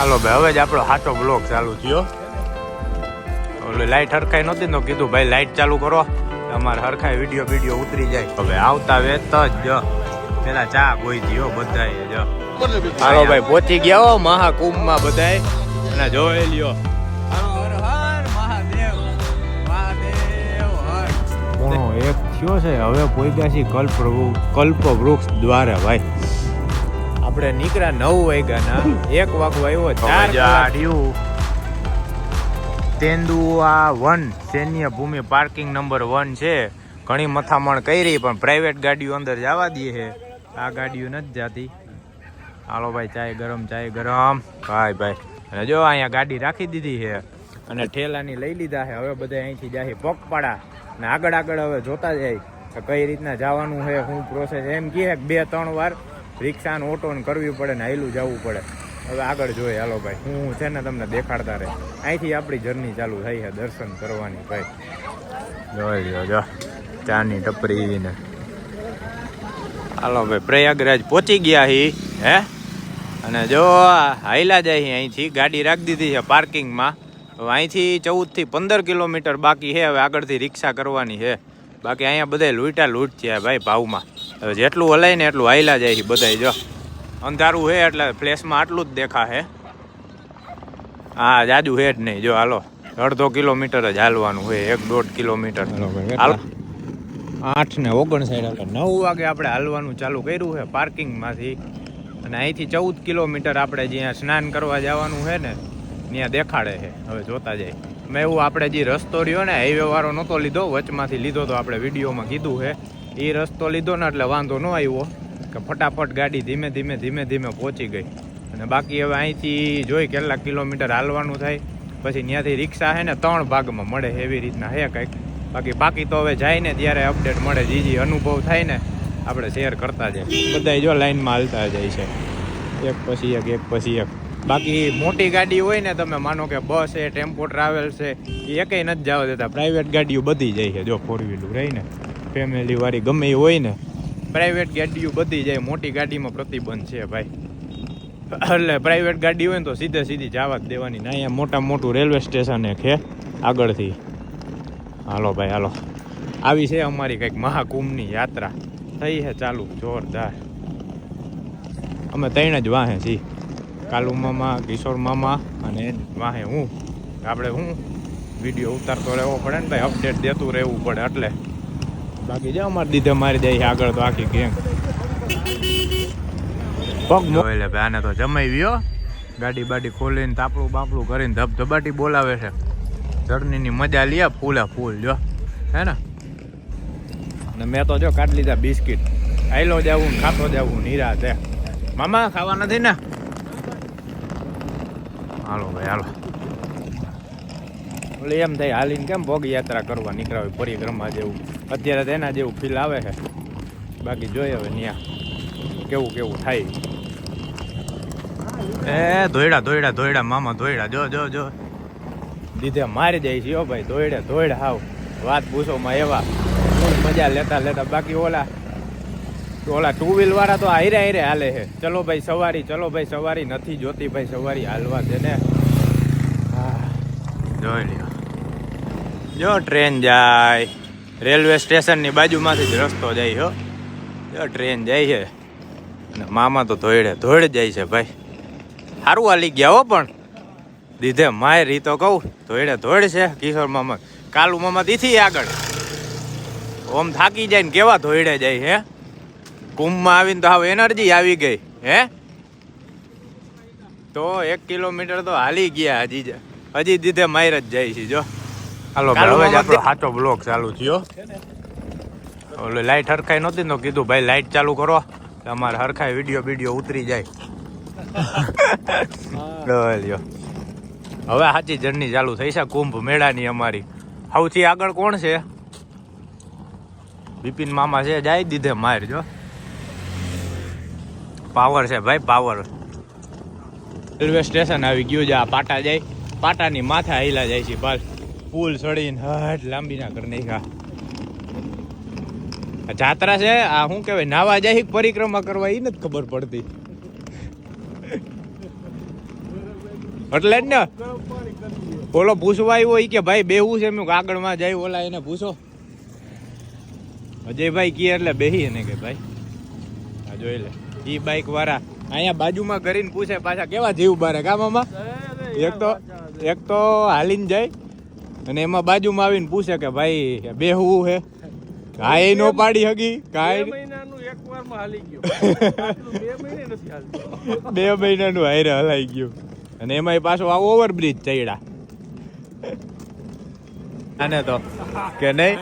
હાલો ભાઈ, હવે જ આપણો હાચો બ્લોક ચાલુ થયો. ઓલે લાઈટ હરખાઈ નહોતી તો કીધું, ભાઈ, લાઈટ ચાલુ કરો. અમારે હરખાઈ વીડિયો વીડિયો ઉતરી જાય. હવે આવતા વેત જ. પેલા ચા ગોઈ દીયો બધાએ જ. હાલો ભાઈ, પહોંચી ગયા હો મહાકુંભમાં બધાય. અને જોઈ લ્યો. એક થયો છે. હવે પોઈગાસી કલ્પ કલ્પ વૃક્ષ દ્વારે, ભાઈ. આપણે નીકળ્યા નવ વાગ્યાના. એક વાગો આવ્યો ચાર કલાક. તેંદુઆ વન સૈન્ય ભૂમિ પાર્કિંગ નંબર વન છે. ઘણી મથામણ કરી પણ પ્રાઇવેટ ગાડીઓ અંદર જવા દે છે. આ ગાડીઓ નથી જાતી. હાલો ભાઈ ચાય ગરમ ચાય ગરમ. ભાઈ ભાઈ. અને જો અહીંયા ગાડી રાખી દીધી છે અને ઠેલાની લઈ લીધા છે. હવે બધા અહીંથી જાય પગપાળા. ને આગળ આગળ હવે જોતા જાય કઈ રીતના જવાનું છે શું પ્રોસેસ એમ કહે કે બે ત્રણ વાર રિક્ષા ને ઓટો ને કરવી પડે ને આયલું જવું પડે. હવે આગળ જોઈએ, હાલો ભાઈ, હું છે ને તમને દેખાડતા રહે. અહીંથી આપણી જર્ની ચાલુ થઈ છે, દર્શન કરવાની ભાઈ. જોઈ લ્યો, જો, ચાની ટપરી ને હાલો ભાઈ, પ્રયાગરાજ પહોંચી ગયા હી, હે? અને જો હાઈલા જાય અહીંથી, ગાડી રાખી દીધી છે પાર્કિંગમાં. હવે અહીંથી ચૌદથી પંદર કિલોમીટર બાકી છે, હવે આગળથી રિક્ષા કરવાની છે. બાકી અહીંયા બધા લૂંટા લૂંટ છે ભાઈ ભાવમાં. હવે જેટલું હલાય ને એટલું હાઈલા જાય છે બધાય જો. અંધારું છે એટલે ફ્લેશમાં આટલું જ દેખાશે. હા જાજુ હે જ નહીં જો હાલો. અડધો કિલોમીટર જ હાલવાનું હોય એક દોઢ કિલોમીટર. હાલો. આઠ ને ઓગણસાઠ નવ વાગે આપણે હાલવાનું ચાલુ કર્યું છે પાર્કિંગમાંથી. અને અહીંથી ચૌદ કિલોમીટર આપણે જ્યાં સ્નાન કરવા જવાનું છે ને ત્યાં દેખાડે છે. હવે જોતા જાય મેં એવું આપણે જે રસ્તો રહ્યો ને હાઈવે વાળો નહોતો લીધો. વચમાંથી લીધો તો આપણે વિડીયોમાં કીધું છે. એ રસ્તો લીધો ને એટલે વાંધો ન આવ્યો. કે ફટાફટ ગાડી ધીમે ધીમે ધીમે ધીમે પહોંચી ગઈ. અને બાકી હવે અહીંથી જોઈ કેટલા કિલોમીટર હાલવાનું થાય. પછી ત્યાંથી રિક્ષા છે ને ત્રણ ભાગમાં મળે એવી રીતના હે કંઈક. બાકી બાકી તો હવે જાય ને ત્યારે અપડેટ મળે જે જે અનુભવ થાય ને આપણે શેર કરતા જાય બધા જો લાઈનમાં હાલતા જાય છે. એક પછી એક એક પછી એક. બાકી મોટી ગાડી હોય ને તમે માનો કે બસ છે, ટેમ્પો ટ્રાવેલ છે, એ એકેય નથી જવા દેતા. પ્રાઇવેટ ગાડીઓ બધી જાય છે, જો ફોર વ્હીલર રહી ને. ફેમિલી વાળી ગમે એ હોય ને પ્રાઇવેટ ગાડીઓ બધી જાય, મોટી ગાડીમાં પ્રતિબંધ છે ભાઈ. એટલે પ્રાઇવેટ ગાડી હોય ને તો સીધે સીધી જવા જ દેવાની. ના, અહીંયા મોટા મોટું રેલવે સ્ટેશન એક છે, આગળથી. હાલો ભાઈ, હાલો. આવી છે અમારી કંઈક મહાકુંભની યાત્રા. થઈ છે ચાલુ, જોરદાર. અમે ત્રણ જ વાહે છીએ. કાલુ મામા, કિશોર મામા અને વાહે હું. આપણે હું? વીડિયો ઉતારતો રહેવો પડે ને ભાઈ અપડેટ દેતું રહેવું પડે એટલે. બાકી જો અમારે દીધે, મારી જાય આગળ તો આખી ગેંગ. પગ એટલે આને તો જમાઈ ગયો. ગાડી બાડી ખોલીને તાપડું બાપડું કરીને ધબધબાટી બોલાવે છે. જર્નીની મજા લે ફૂલે ફૂલ, જો. હે ને? અને મેં તો જો કાઢી લીધા બિસ્કિટ. આઈલો જાવું ખાતો જાવું નિરા છે. મામા, ખાવા નથી ને? હાલો ભાઈ, હાલો. એટલે એમ થાય હાલીને કેમ ભોગ યાત્રા કરવા નીકળ્યા હોય પરિક્રમા જેવું? અત્યારે તો એના જેવું ફીલ આવે છે. બાકી જોઈએ હવે ત્યાં કેવું કેવું થાય. એ ધોયડા ધોયડા ધોયડા મામા ધોયડા જો જો જો. દીધે મારી જાય છે ભાઈ ધોયડા ધોયડા હાવ. વાત પૂછોમાં એવા. મજા લેતા લેતા. બાકી ઓલા ઓલા ટુ વ્હીલ વાળા તો હારે હારે હાલે છે. ચલો ભાઈ સવારી ચલો ભાઈ સવારી. નથી જોતી ભાઈ સવારી હાલવા દે ને. હા, જોઈ લ્યો. જો ટ્રેન જાય. રેલવે સ્ટેશનની બાજુમાંથી જ રસ્તો જાય, હો. જો ટ્રેન જાય છે. અને મામા તો ધોયડે ધોયડે જાય છે, ભાઈ. સારું હાલી ગયા, હો પણ. દીધે માય રીતો કહું, ધોયડે ધોયડ છે. કિશોર મામા, કાલુ મામા દીથી આગળ. ઓમ થાકી જાય ને કેવા ધોયડે જાય, હે? કુંભમાં આવીને તો હાવ એનર્જી આવી ગઈ, હે? તો એક કિલોમીટર તો હાલી ગયા હજી હજી દીધે માયર જ જાય છે, જો. હાલો હવે જ આપણો સાચો બ્લોક ચાલુ થયો. ઓલે લાઈટ હરખાઈ નહોતી તો કીધું ભાઈ લાઈટ ચાલુ કરો. અમારે હરખાઈ વીડિયો વીડિયો ઉતરી જાય. લ્યો. હવે સાચી જર્ની ચાલુ થઈ છે કુંભ મેળાની અમારી. સૌથી આગળ કોણ છે? બિપિન મામા છે જાય દીધે માર જો. પાવર છે ભાઈ પાવર રેલવે સ્ટેશન આવી ગયું છે આ પાટા જાય. પાટાની માથા હાઈલા જાય છે બસ પુલ ચડીને હટ લાંબી ના કરી નાખ્યા. આ જાત્રા છે આ શું કહેવાય નાવા જાય પરિક્રમા કરવા એ નથી ખબર પડતી. એટલે જ ને ઓલો પૂછવા આવ્યો ઈ કે ભાઈ બેવું છે. મેં આગળમાં જાય ઓલા એને પૂછો અજયભાઈ કી એટલે બેહી એને કે ભાઈ આ જોઈ લે. ઈ બાઈક વાળા અહીંયા બાજુમાં કરીને પૂછે પાછા કેવા જીવ બારે કા મામા એક તો એક તો હાલીને જાય. અને એમાં બાજુમાં આવીને પૂછે કે ભાઈ બેહવું છે કાંઈ નો પાડી હગી કાંઈ મહિનાનું એક વારમાં હાલી ગયો. બે મહિને નથી હાલતું. બે મહિનાનું હારે હલાઈ ગયું. અને એમાંય પાછો આ ઓવરબ્રિજ ચડ્યા. આને તો કે નહીં?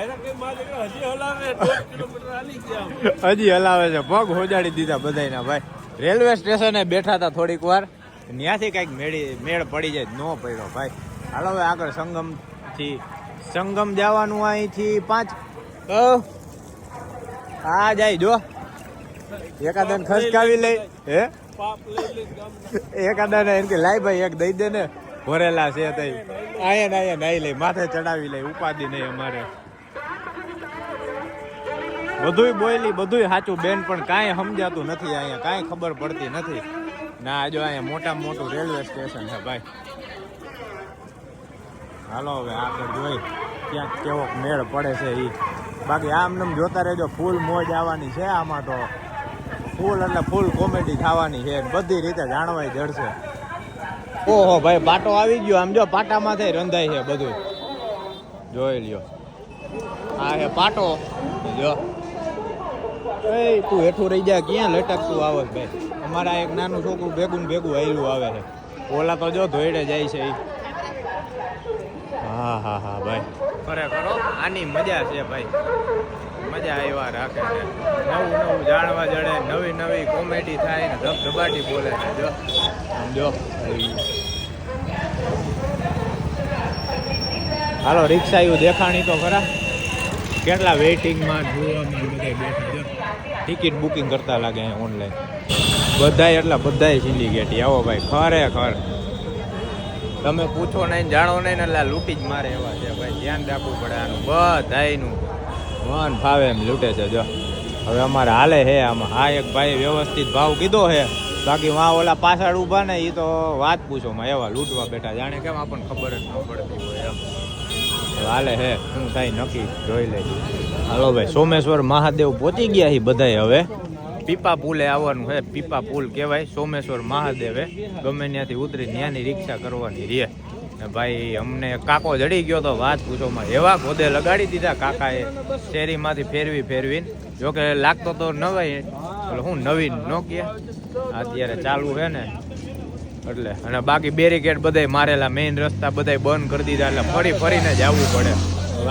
હજી હલાવે છે. પગ હોજાડી દીધા બધાયના ભાઈ. રેલવે સ્ટેશને બેઠા હતા થોડીક વાર. ત્યાંથી કાંઈક મેળી મેળ પડી જાય નો પડ્યો ભાઈ. હાલો હવે આગળ સંગમ થી સંગમ જવાનું અહીંથી પાંચ આ જાય જો. એકાદન ખસકાવી લઈ. હે? એકાદન લઈ લઈ એમ કે લાય ભાઈ એક દઈ દે ને. ભરેલા છે તઈ. આયા ને આયા નાઈ લઈ માથે ચડાવી લઈ ઉપાધિ નહીં અમારે. બધુંય બોયલી બધુંય સાચું. બેન પણ કાંઈ સમજાતું નથી અહીંયા કાંઈ ખબર પડતી નથી. ના જો અહીંયા મોટામાં મોટું રેલવે સ્ટેશન છે ભાઈ. હાલો હવે આગળ જોઈ, ક્યાંક કેવો મેળ પડે છે એ બાકી આમ નામ જોતા રહેજો, ફૂલ મોજ આવવાની છે આમાં તો. ફૂલ એટલે ફૂલ કોમેડી થવાની છે, બધી રીતે જાણવાય જડશે. ઓહો ભાઈ, પાટો આવી ગયો, આમ જો પાટામાંથી રંધાય છે બધું. જોઈ લ્યો. આ હે પાટો. જો. એ, તું હેઠું રહી જા, ક્યાં લટકતું આવે ભાઈ? અમારા એક નાનું છોકરું ભેગું ભેગું આવેલું આવે છે. ઓલા તો જો ધોઈડે જાય છે ઈ. હા હા હા ભાઈ. ખરેખર આની મજા છે ભાઈ. મજા આવ્યા રાખે છે. નવું નવું જાણવા જડે નવી નવી કોમેડી થાય ને ધબધબાટી બોલે છે જો. સમજો હાલો રિક્ષા એવું દેખાણી તો ખરા. કેટલા વેઇટિંગમાં જોવામાં બધા બેઠા જો. ટિકિટ બુકિંગ કરતા લાગે ઓનલાઈન બધાય એટલા બધાય સિન્ડિકેટી આવો ભાઈ ખરેખર. તમે પૂછો નહીં, જાણો નહીં એટલે લૂંટી જ મારે એવા છે ભાઈ. ધ્યાન રાખવું પડે આનું. બધાયનું મન ફાવે એમ લૂંટે છે, જો. હવે અમારે હાલે છે આમાં. હા, એક ભાઈ વ્યવસ્થિત ભાવ કીધો છે બાકી વાં ઓલા પાછળ ઊભા ને એ તો વાત પૂછો માં એવા લૂંટવા બેઠા જાણે કેમ આપણને ખબર જ ન પડતી હોય એમ. હાલે હે. શું થાય નક્કી જોઈ લેજો હાલો ભાઈ, સોમેશ્વર મહાદેવ પહોંચી ગયા છે બધાય હવે. પીપા પુલે આવવાનું છે. પીપા પુલ કહેવાય. સોમેશ્વર મહાદેવે ગમે ત્યાંથી ઉતરી ત્યાંની રિક્ષા કરવાની રે ને ભાઈ, અમને કાકો જડી ગયો તો વાત પૂછોમાં એવા ગોદે લગાડી દીધા કાકાએ શેરીમાંથી ફેરવી ફેરવીને. જોકે લાગતો તો નવાય, એટલે હું નવીન નોકિયા અત્યારે ચાલુ છે ને. એટલે, અને બાકી બેરિકેડ બધાય મારેલા મેઇન રસ્તા બધાય બંધ કરી દીધા, એટલે ફરી ફરીને જ આવવું પડે.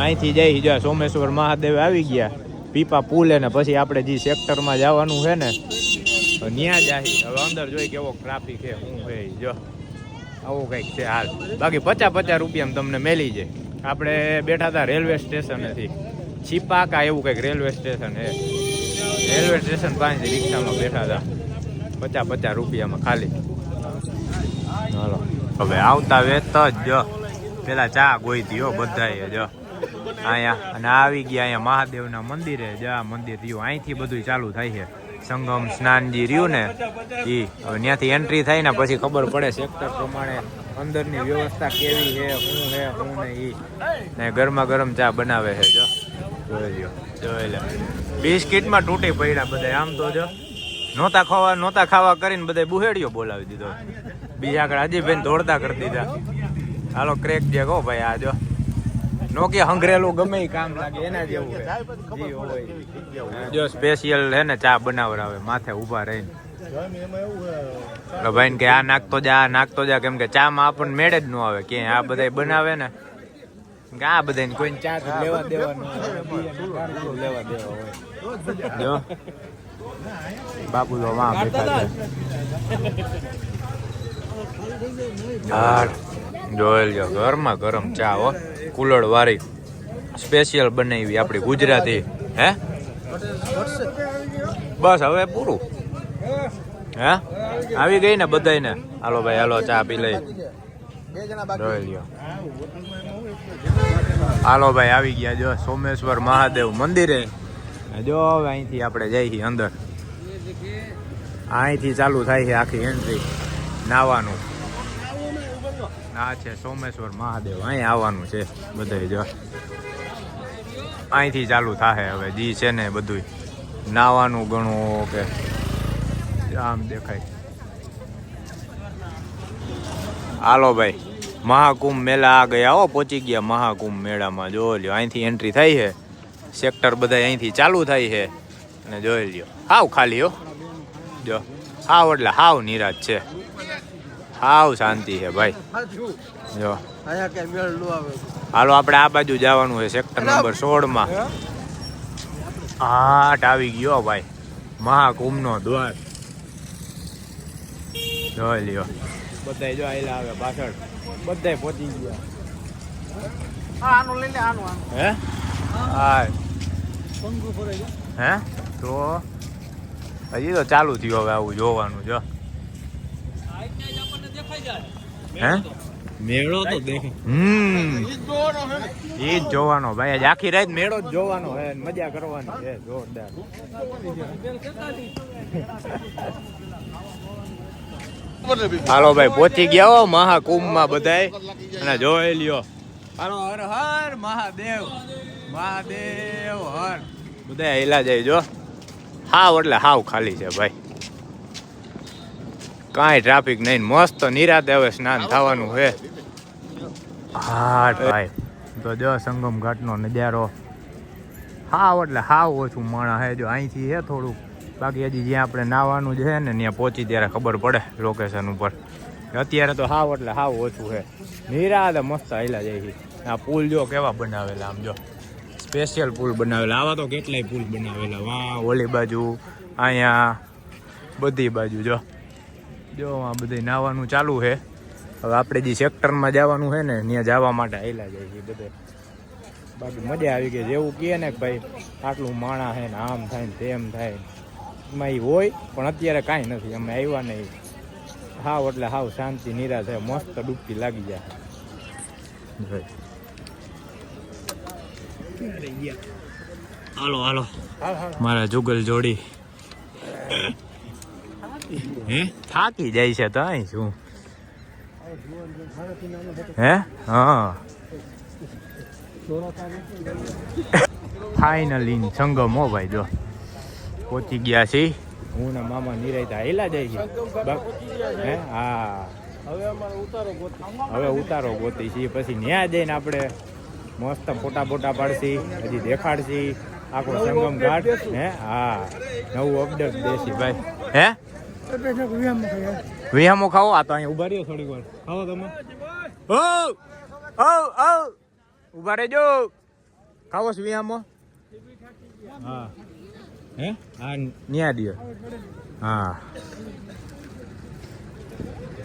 અહીંથી જઈ જો, સોમેશ્વર મહાદેવ આવી ગયા. પીપા પુલે ને પછી આપણે જે સેક્ટરમાં જવાનું છે ને ત્યાં જાહી હવે અંદર જોઈ કેવો ટ્રાફિક છે શું છે જો. આવું કંઈક છે હાલ. બાકી પચાસ પચાસ રૂપિયામાં તમને મેલી જાય. આપણે બેઠા હતા રેલવે સ્ટેશનેથી છીપાકા એવું કંઈક રેલવે સ્ટેશન છે. રેલવે સ્ટેશન પાંચ રિક્ષામાં બેઠા હતા. પચાસ પચાસ રૂપિયામાં ખાલી. હાલો. હવે આવતા વેત જ પેલા ચા ગોઈ હો બધાએ, જો. અહીંયા અને આવી ગયા અહીંયા મહાદેવના મંદિરે. જ આ મંદિર રહ્યું, અહીંથી બધું ચાલુ થાય છે. સંગમ સ્નાન જે રહ્યું ને એ હવે ત્યાંથી એન્ટ્રી થાય ને પછી ખબર પડે સેક્ટર પ્રમાણે અંદરની વ્યવસ્થા કેવી છે, શું છે, શું ને એ ને ગરમા ગરમ ચા બનાવે છે, જો. જોઈ જો લે. બિસ્કિટમાં તૂટી પડ્યા બધા આમ તો જો. નહોતા ખાવા નહોતા ખાવા કરીને બધા બુહેડીઓ બોલાવી દીધો. બીજા આગળ હજી બેન દોડતા કરી દીધા. હાલો, ક્રેક જે કહો ભાઈ, આ જો. નોકી હંગરેલું ગમે કામ લાગે, એના જેવું. જી સ્પેશિયલ હે ને ચા બનાવરાવે માથે ઊભા રહીને. ભાઈ ને કે આ નાખતો જા, આ નાખતો જા, કેમ કે ચા માં આપણને મેળે જ ન આવે કે આ બધા બનાવે ને. કે આ બધા કોઈ ચા લેવા દેવા ન હોય બીજાને ગાળું લેવા દેવા હોય. જો. જોયેલ જો ગરમા ગરમ ચા હો. કુલડ વાળી સ્પેશિયલ બનાવી આપણી ગુજરાતી, હે? બસ હવે પૂરું. હે? આવી ગઈ ને બધાયને? હાલો ભાઈ, હાલો, ચા પી લઈ. હાલો ભાઈ, આવી ગયા જો સોમેશ્વર મહાદેવ મંદિરે. જો હવે અહીંથી આપણે જઈએ અંદર. અહીંથી ચાલુ થાય છે આખી એન્ટ્રી નાવાનું. આ છે સોમેશ્વર મહાદેવ. અહીં આવવાનું છે બધે જો. અહીંથી ચાલુ થાય હવે. જી છે ને બધું નાવાનું ઘણું કે આમ દેખાય. હાલો ભાઈ. મહાકુંભ મેળા આ ગયા હો, પહોંચી ગયા મહાકુંભ મેળામાં. જોઈ લ્યો, અહીંથી એન્ટ્રી થાય છે. સેક્ટર બધા અહીંથી ચાલુ થાય છે. અને જોઈ લ્યો. હાવ ખાલી હો. જો. હાવ એટલે હાવ નિરાશ છે. હાવ શાંતિ છે ભાઈ. જો. હાલો આપણે આ બાજુ જવાનું છે સેક્ટર નંબર સોળમાં. આઠ આવી ગયો ભાઈ. મહાકુંભનો દ્વાર. જોઈ લ્યો. બધા જો આયેલા આવે પાછળ. બધા પહોંચી ગયા. આનું લઈ લે આનું આનું. હે? હા. હે? તો હજી તો ચાલુ થયું હવે આવું જોવાનું જો. હે? મેળો તો દેખ. હમ. એ જોવાનો ભાઈ. આજ આખી રાત મેળો જ જોવાનો હે. મજા કરવાની છે. જોરદાર. હાલો ભાઈ પહોંચી ગયા હો મહાકુંભમાં બધાય. અને જોઈ લ્યો. હાલો હર હર મહાદેવ. મહાદેવ હર. બધા હેલા જાય જો. હાવ એટલે હાવ ખાલી છે ભાઈ. કાંઈ ટ્રાફિક નહીં. મસ્ત નિરાતે હવે સ્નાન થવાનું છે. હા ભાઈ. તો જો સંગમ ઘાટનો નજારો. હાવ એટલે હાવ ઓછું માણા હે જો અહીંથી છે થોડુંક. બાકી હજી જ્યાં આપણે નાવાનું છે ને, ત્યાં પહોંચી ત્યારે ખબર પડે લોકેશન ઉપર. અત્યારે તો હાવ એટલે હાવ ઓછું છે. નિરાતે મસ્ત હાલ્યા જાય છે. આ પુલ જો કેવા બનાવેલા આમ જો. સ્પેશિયલ પુલ બનાવેલા. આવા તો કેટલાય પુલ બનાવેલા. વાહ, ઓલી બાજુ. અહીંયા બધી બાજુ જો. જો આ બધે નાવાનું ચાલુ છે. હવે આપણે જે સેક્ટરમાં જવાનું છે ને ત્યાં જવા માટે આવેલા જાય છે બધે. બાકી મજા આવી ગઈ. જેવું કહે ને કે ભાઈ આટલું માણા છે ને આમ થાય ને તેમ થાય એમાં એ હોય પણ અત્યારે કાંઈ નથી. અમે આવ્યા નહીં હાવ એટલે હાવ શાંતિ નિરાશ મસ્ત ડૂબકી લાગી જાય હાલ હાલ. મારા જુગલ જોડી. હે? થાકી જાય છે તો અહીં શું? હે? હા. ફાઇનલી સંગમ હો ભાઈ, જો. પહોંચી ગયા છે. હું ને મામા નિરાયતા હેલા જાય છે. હે? હા. હવે ઉતારો ગોતી હવે ઉતારો ગોતી છીએ પછી ન્યા જઈને આપણે મસ્ત ફોટા ફોટા પાડશી, હજી દેખાડશી. આખો સંગમ ઘાટ. હે? હા. નવું અપડેટ દેશી ભાઈ. હે? વિહામો ખાવો? આ તો અહીંયા ઊભા રહ્યો થોડીક વાર. ખાવો તમે. ઓ ઓ ઓ ઊભા રહેજો. ખાવો છો વિહામો? હા. હે? હા ન્યા દિયો. હા.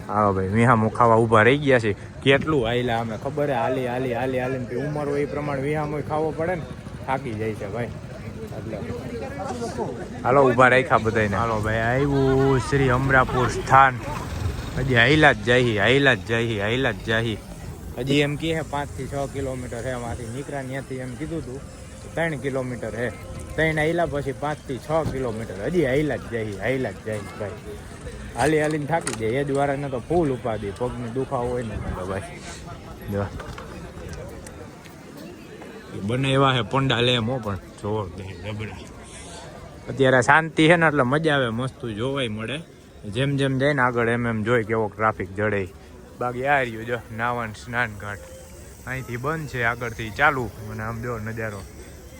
હા ભાઈ વિહામો ખાવા ઊભા રહી ગયા છે. કેટલું હાલ્યા અમે? ખબર હે હાલી હાલી હાલી હાલી ને ઉંમર હોય એ પ્રમાણે વિહામો ખાવો પડે ને. થાકી જાય છે ભાઈ. હાલો, ઊભા રાખ્યા બધાને હાલો ભાઈ આવ્યું શ્રી અમરાપુર સ્થાન. હજી હાઈલા જ જાહી હાઈલા જ જાય હાઈલા જ જાહી. હજી એમ કહે પાંચથી છ કિલોમીટર હે એમાંથી નીકળ્યા ત્યાંથી એમ કીધું હતું ત્રણ કિલોમીટર હે ત્રણ હાઈલા પછી પાંચથી છ કિલોમીટર. હજી હાઈલા જ જાય હાઈલા જ જાય ભાઈ. હાલી હાલીને થાકી જાય. એ જ વાળાને તો ફૂલ ઉપાધિ, પગને દુખાવો હોય ને તો ભાઈ. જો. બને એવા હે પંડા લે એમ પણ. જોર દે, જબરા. અત્યારે શાંતિ છે ને, એટલે મજા આવે, મસ્ત જોવાય મળે. જેમ જેમ જાય ને, આગળ એમ એમ જોઈ કેવો ટ્રાફિક જડે. બાકી આ રહ્યું જો, નાવન સ્નાન ઘાટ અહીંથી બંધ છે, આગળથી ચાલુ. અને આમ જો નજારો.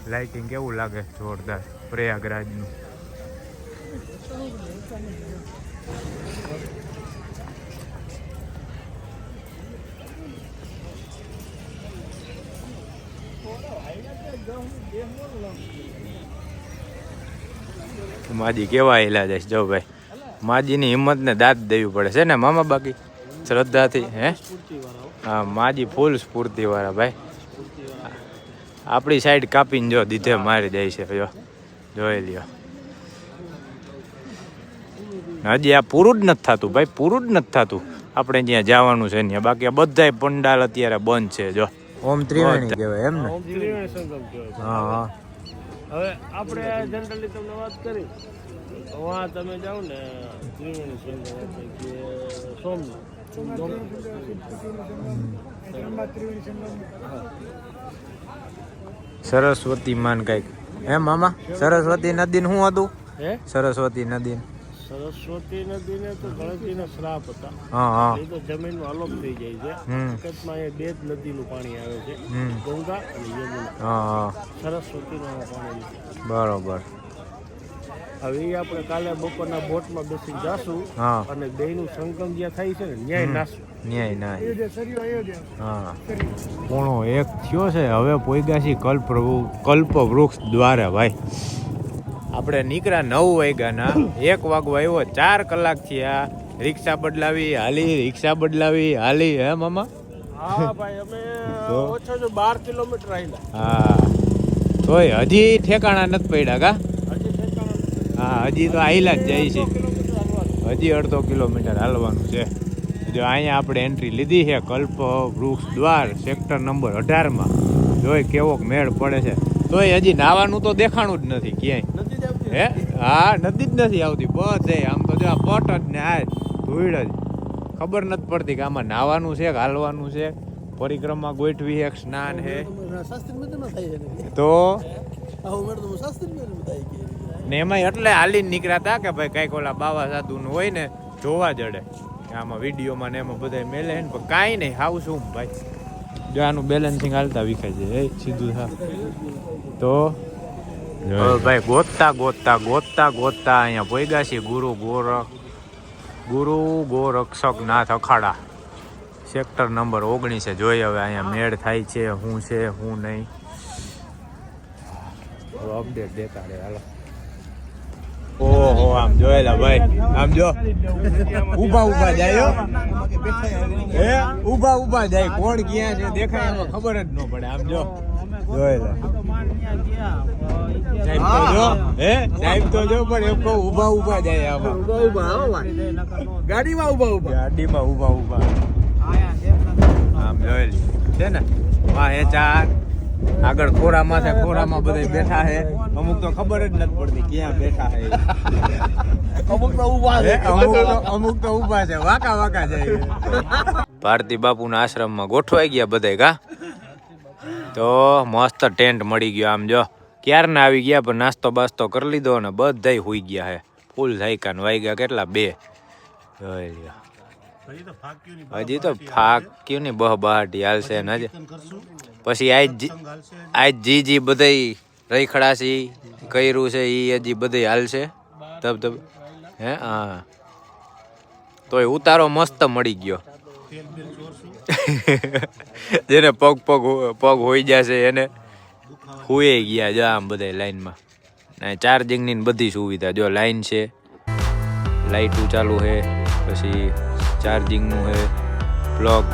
લાઇટિંગ કેવું લાગે? જોરદાર. પ્રયાગરાજનું. માજી કેવા હેલા જાય જો ભાઈ, માજીની હિંમતને દાંત દેવી પડે છે ને મામા બાકી? શ્રદ્ધાથી, હે? હા, માજી ફૂલ સ્ફૂર્તિવાળા ભાઈ. આપણી સાઈડ કાપીને જો, દીધે મારી જાય છે, જો. જોઈ લ્યો. હજી આ પૂરું જ નથી થતું ભાઈ, પૂરું જ નથી થતું. આપણે જ્યાં જવાનું છે ત્યાં. બાકી આ બધાય પંડાલ અત્યારે બંધ છે, જો. ઓમ ત્રિવેણી કહેવાય એમ ને ઓમ ત્રિવેણી સંગમ કહેવાય. હા હા. હવે આપણે જનરલી તમને વાત કરી. તો તમે જાઓ ને ત્રિવેણી સંગમ કે સોમનાથ. સરસ્વતી માન કંઈક. હે મામા? સરસ્વતી નદી શું હતું? હે? સરસ્વતી નદી સરસ્વતી નદીને તો ગણતરીના શ્રાપ હતા. હા હા. એ તો જમીનનું અલોપ થઈ જાય છે. હકીકતમાં એ બે જ નદીનું પાણી આવે છે. ગંગા અને યમુના. સરસ્વતીનું પાણી બરોબર. હવે એ આપણે કાલે બપોરના બોટમાં બેસી જાશું હા. અને બેયનું સંગમ જ્યાં થાય છે ને ન્યાય નાશું. ન્યાય ના હા. પોણો એક થયો છે હવે પોઈગાસી કલ્પ કલ્પ વૃક્ષ દ્વારે ભાઈ. આપણે નીકળ્યા નવ વાગ્યાના. એક વાગવા આવ્યો ચાર કલાક થયા. રિક્ષા બદલાવી હાલી રિક્ષા બદલાવી હાલી હે મામા? હા ભાઈ અમે ઓછો જો બાર કિલોમીટર હા. તોય હજી ઠેકાણા નથી પડ્યા કા. હા હજી તો આઈલા જ જાય છે. હજી અડધો કિલોમીટર હાલવાનું છે. જો અહીંયા આપણે એન્ટ્રી લીધી છે કલ્પ વૃક્ષ દ્વાર સેક્ટર નંબર અઢારમાં. જોઈ કેવોક મેળ પડે છે. તોય હજી નાવાનું તો દેખાણું જ નથી ક્યાંય? હે? હા નદી જ નથી આવતી બધે. આમ તો જો પટ જ ને આ ધૂળ જ. ખબર નથી પડતી કે આમાં નાવાનું છે હાલવાનું છે. પરિક્રમા ગોઠવી એક સ્નાન ને. તો? ને એમાં એટલે હાલીને નીકળ્યા હતા કે ભાઈ કાંઈક ઓલા બાવા સાધુનું હોય ને જોવા જડે. આમાં વિડીયોમાં ને એમાં બધા મેલે ને પણ કાંઈ નહીં હાવ શું ભાઈ. જો આનું બેલેન્સિંગ હાલતા વિખાય છે એ સીધું થા. તો? ભાઈ ગોતતા ગોતતા ગોતતા ગોતતા અહીંયા પોઈગાસી ગુરુ ગોરખ ગુરુ ગોરક્ષક નાથ અખાડા. સેક્ટર નંબર ઓગણીસે. જોઈએ હવે અહીંયા મેળ થાય છે શું છે શું નહીં. અપડેટ દેતા રે હાલો. ઓહો આમ જોયેલા ભાઈ આમ જો. ઊભા ઊભા જાય હે? ઊભા ઊભા જાય. કોણ ક્યાં છે? દેખાય એમાં ખબર જ ન પડે આમ જો. જોયેલા. સાહેબ તો જો હે? સાહેબ તો જો પણ એમ કહું ઊભા ઊભા જાય આમાં. ગાડીમાં ઊભા ઊભા ગાડીમાં ઊભા ઊભા. આમ જોયેલી છે ને? વાહ હે ચાર આગળ ખોરામાં છે ખોરામાં બધા બેઠા છે. અમુક તો ખબર જ નથી પડતી ક્યાં બેઠા છે અમુક તો ઊભા હે, અમુક તો અમુક તો ઊભા છે. વાકા વાકા છે ભારતી બાપુના આશ્રમમાં ગોઠવાઈ ગયા બધા કા? તો મસ્ત ટેન્ટ મળી ગયો આમ જો. ક્યારના આવી ગયા, પણ નાસ્તો બાસ્તો કરી લીધો ને બધાય હોઈ ગયા હે. ફૂલ સાયકા વાઈ ગયા કેટલા? બે. હજી તો ફાક્યું ની બહ બહાટી હાલશે ને પછી આજ આજ જી જી બધાય રઈખડાસી કર્યું છે એ હજી બધાય હાલશે. તબ તબ. હે? હા. તોય ઉતારો મસ્ત મળી ગયો. જેને પગ પગ પગ હોઈ જશે એને હુએ ગયા જો આમ બધા લાઈનમાં. ચાર્જિંગની બધી સુવિધા, જો લાઈન છે લાઇટું ચાલુ છે, પછી ચાર્જિંગનું છે પ્લગ